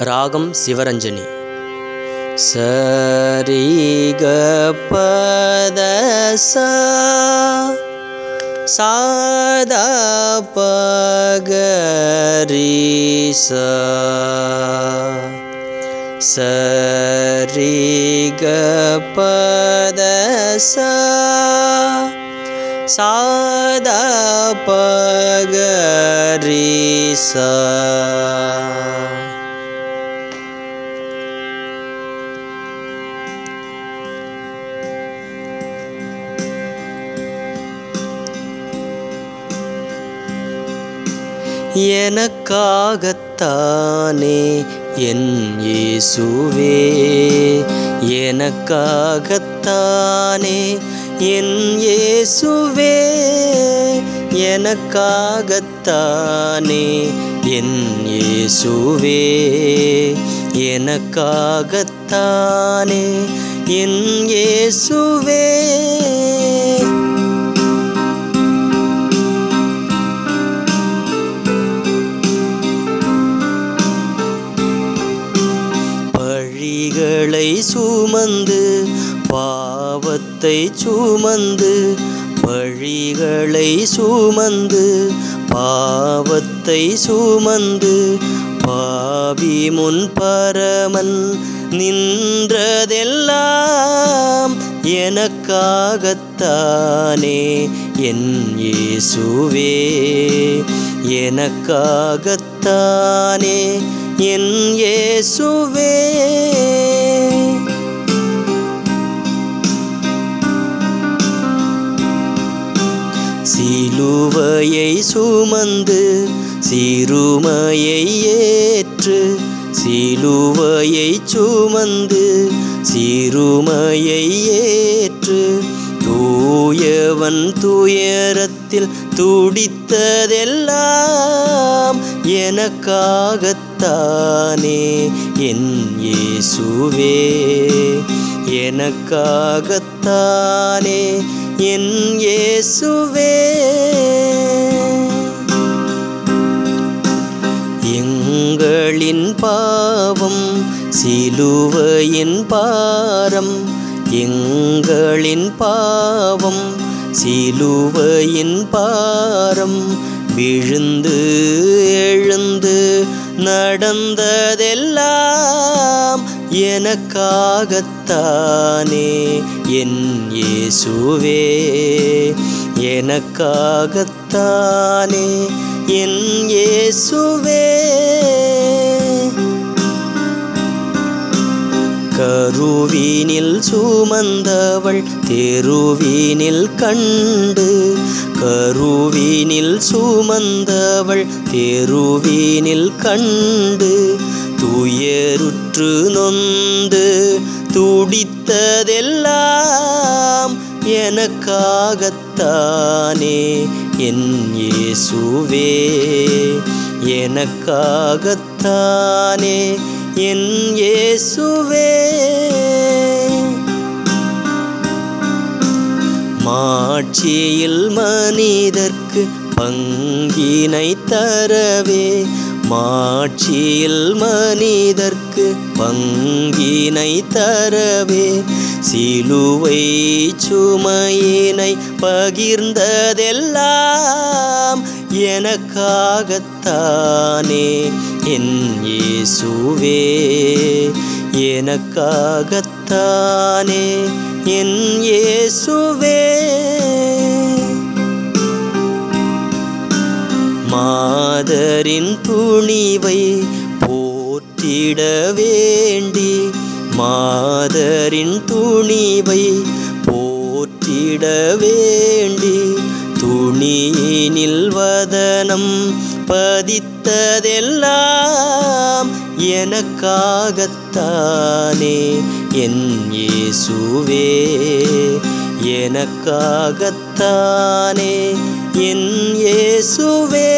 ராகம் சிவரஞ்சனி. சரி க பத சாதா பகரி சா சரி பத சாதா பகரி எனக்காகத்தானே என் இயேசுவே. எனக்காகத்தானே என் இயேசுவே. எனக்காகத்தானே என் இயேசுவே. எனக்காகத்தானே என் இயேசுவே. பாவத்தை சுமந்து பழிகளை சுமந்து பாவத்தை சுமந்து பாவி முன் பரமன் நின்றதெல்லாம் எனக்காகத்தானே. என் இயேசுவே எனக்காகத்தானே. என் இயேசுவே. சிலுவையை சுமந்து சிறுமையை ஏற்று சிலுவையை சுமந்து சிறுமையை ஏற்று தூயவன் துயரத்தில் துடித்ததெல்லாம் எனக்காகத்தானே என் இயேசுவே எனக்காகத்தானே என் இயேசுவே. எங்களின் பாவம் சிலுவையின் பாரம். எங்களின் பாவம் சிலுவையின் பாரம். விழுந்து எழுந்து நடந்ததெல்லாம் எனக்காகத்தானே. என் இயேசுவே எனக்காகத்தானே என் இயேசுவே. கருவினில் சுமந்தவள் தெருவினில் கண்டு கருவினில் சுமந்தவள் தெருவினில் கண்டு துயருற்று நொந்து துடி துடித்ததெல்லாம் எனக்காகத்தானே என் இயேசுவே. எனக்காகத்தானே என் இயேசுவே. மாட்சியில் மனிதர்க்கு பங்கினை தரவே மாட்சியில் மனிதர்க்கு பங்கினை தரவே சிலுவை சுமையினை பகிர்ந்ததெல்லாம் எனக்காகத்தானே. என் இயேசுவே எனக்காகத்தானே. என் இயேசுவே. மாதரின் துணிவை போற்றிட வேண்டி மாதரின் துணிவை போற்றிட வேண்டி துணியினில் வதனம் பதித்ததெல்லாம் எனக்காகத்தானே என் இயேசுவே எனக்காகத்தானே. என் இயேசுவே.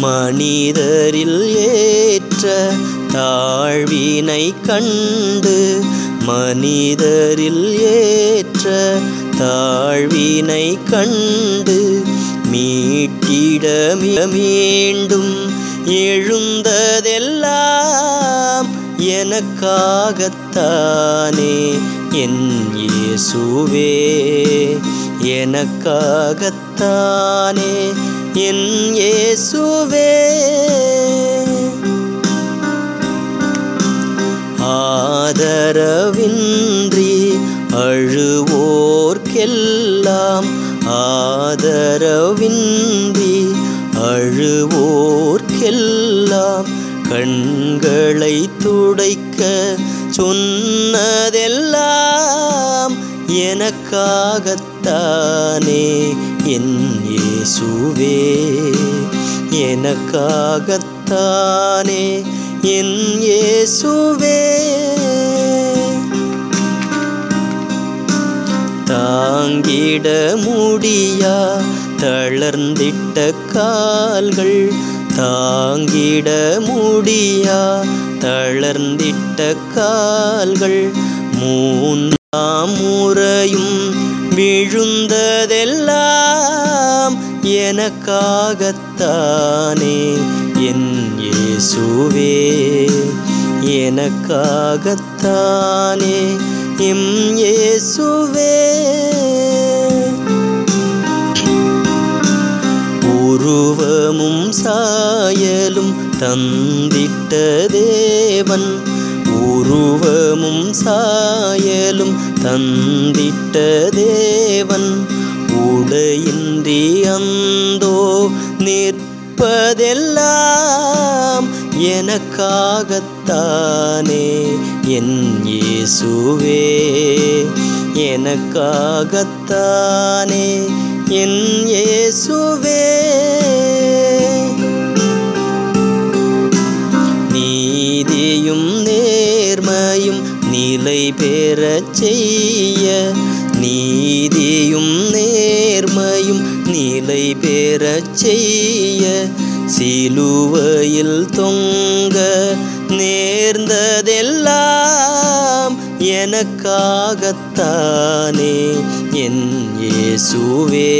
மனிதரில் ஏற்ற தாழ்வினை கண்டு மனிதரில் ஏற்ற தாழ்வினை கண்டு மீட்டிட மீண்டும் எழுந்ததெல்லாம் எனக்காகத்தானே. என் இயேசுவே எனக்காகத்தானே என் இயேசுவே. ஆதரவின்றி அழுவோர்க்கெல்லாம் ஆதரவின்றி அழுவோர்க்கெல்லாம் கண்களை துடைக்க சொன்னதெல்லாம் எனக்காகத்தானே என் இயேசுவே. எனக்காகத்தானே என் இயேசுவே. தாங்கிட முடியா? தளர்ந்திட்ட கால்கள் தாங்கிட முடியா? தளர்ந்திட்ட கால்கள் மூன்றாம் முறை எனக்காகத்தானே என் இயேசுவே? எனக்காகத்தானே எம் இயேசுவே? உருவமும் சாயலும் தந்திட்ட தேவன் உருவமும் சாயலும் தந்திட்ட தேவன். உடையின்றி அந்தோ நிற்பதெல்லாம் எனக்காகத்தானே. என் இயேசுவே எனக்காகத்தானே. என் இயேசுவே நீதியும் நேர்மையும் நிலை பெறச் செய்ய நிலை பெறச் செய்ய சிலுவையில் தொங்க நேர்ந்ததெல்லாம் எனக்காகத்தானே. என் இயேசுவே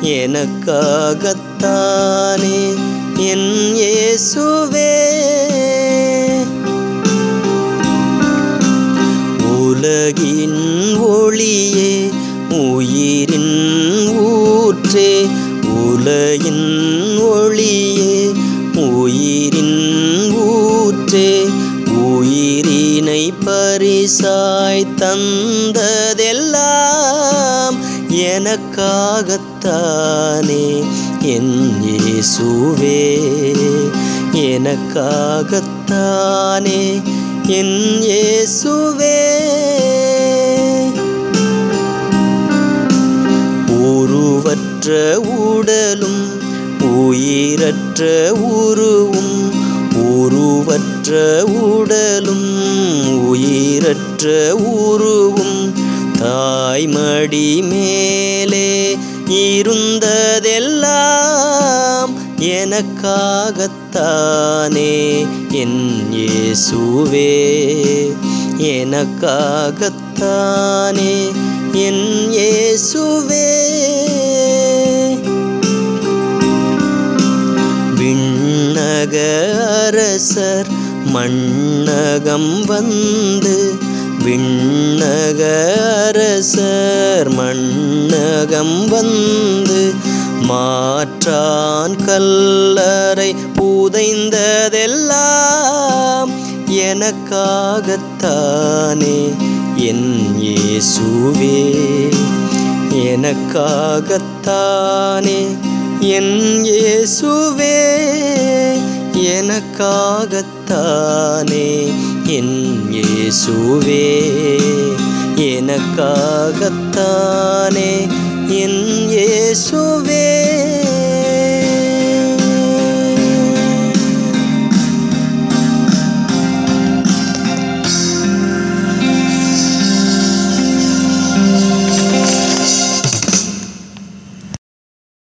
எனக்காகத்தானே. என் இயேசுவே. உலகின் ஒளியே உயிரின் பரிசாய் தந்ததெல்லாம் எனக்காகத்தானே. என் இயேசுவே எனக்காகத்தானே. என் இயேசுவே. உருவற்ற உடலும் உயிரற்ற உருவும் உருவற்ற உடலும் உயிரற்ற உருவும் தாய்மடி மேலே இருந்ததெல்லாம் எனக்காகத்தானே. என் இயேசுவே எனக்காகத்தானே. என் இயேசுவே. விண்ணக அரசர் மண்ணகம் வந்து விண்ணக அரசர் மண்ணகம் வந்து மாற்றான் கல்லறை புதைந்ததெல்லாம் எனக்காகத்தானே என் இயேசுவே. எனக்காகத்தானே என் இயேசுவே. எனக்காகத்தானே என் இயேசுவே. எனக்காகத்தானே என் இயேசுவே.